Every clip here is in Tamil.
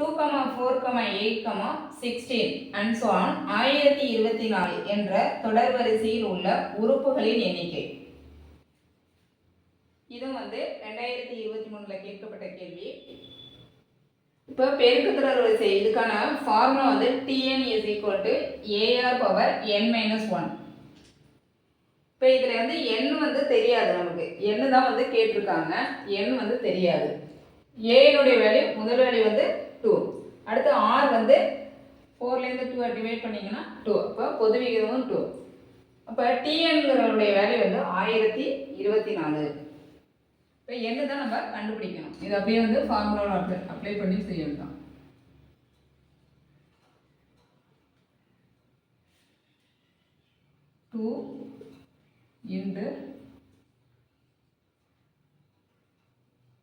Two comma four comma eight comma sixteen and so on ஆயிரத்தி இருபத்தி நாலு என்ற தொடர் வரிசையில் உள்ள உறுப்புகளின் எண்ணிக்கை. இதுவும் வந்து ரெண்டாயிரத்தி இருபத்தி மூணுல கேட்கப்பட்ட கேள்வி. இப்போ பெருக்கு தொடர் வரிசை இதுக்கான ஃபார்முலா வந்து TN is equal to AR power N minus one இப்போ இதில் வந்து எண் வந்து தெரியாது நமக்கு. எண்ணு தான் வந்து கேட்டிருக்காங்க. எண் வந்து தெரியாது. ஏனுடைய வேல்யூ முதல் வேல்யூ வந்து டூ அடுத்து ஆர் வந்து ஃபோர்லேருந்து டூ டிவைட் பண்ணிங்கன்னா டூ அப்போ பொது விகிதமும் டூ அப்போ டிஎன்கிறவருடைய வேல்யூ வந்து ஆயிரத்தி இருபத்தி நாலு. இப்போ என்ன தான் நம்ம கண்டுபிடிக்கணும்? இது அப்படியே வந்து ஃபார்முலாவில் அப்ளை அப்ளை பண்ணி செய்யணும் தான் டூ இன்ட்டு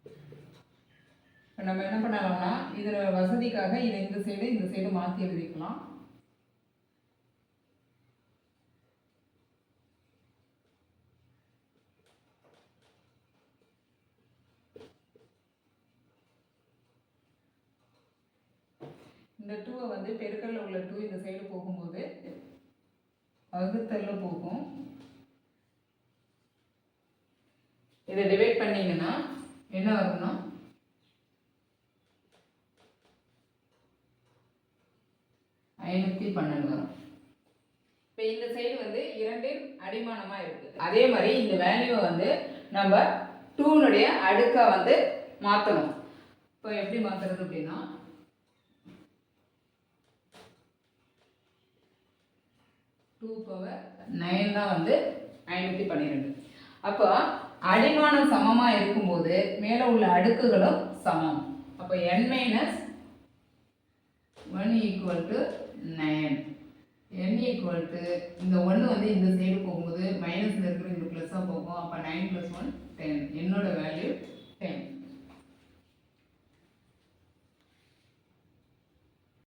இப்போ நம்ம என்ன பண்ணலாம்னா இதில் வசதிக்காக இதை இந்த சைடு இந்த சைடு மாற்றி எழுதிக்கலாம். இந்த டூவை வந்து பெருக்கல்ல உள்ள டூ இந்த சைடு போகும்போது வகுத்தல்ல போகும். இதை டிவைட் பண்ணீங்கன்னா என்ன வரும்னா ஐநூற்றி பன்னெண்டு வரும் இப்போ இந்த சைடு வந்து இரண்டின் அடிமானமாக இருக்குது. அதே மாதிரி இந்த வேல்யூவை வந்து நம்ம டூனுடைய அடுக்கா வந்து மாற்றணும் இப்போ எப்படி மாற்றுறது அப்படின்னா டூ பவர் நைன் தான் வந்து ஐநூற்றி பன்னிரெண்டு. அப்போ அடிமானம் சமமாக இருக்கும்போது மேலே உள்ள அடுக்குகளும் சமம். அப்போ N minus one equal to nine N equal to இந்த ஒன்று வந்து இந்த சைடு போகும்போது மைனஸில் இருக்கிற இந்த ப்ளஸ்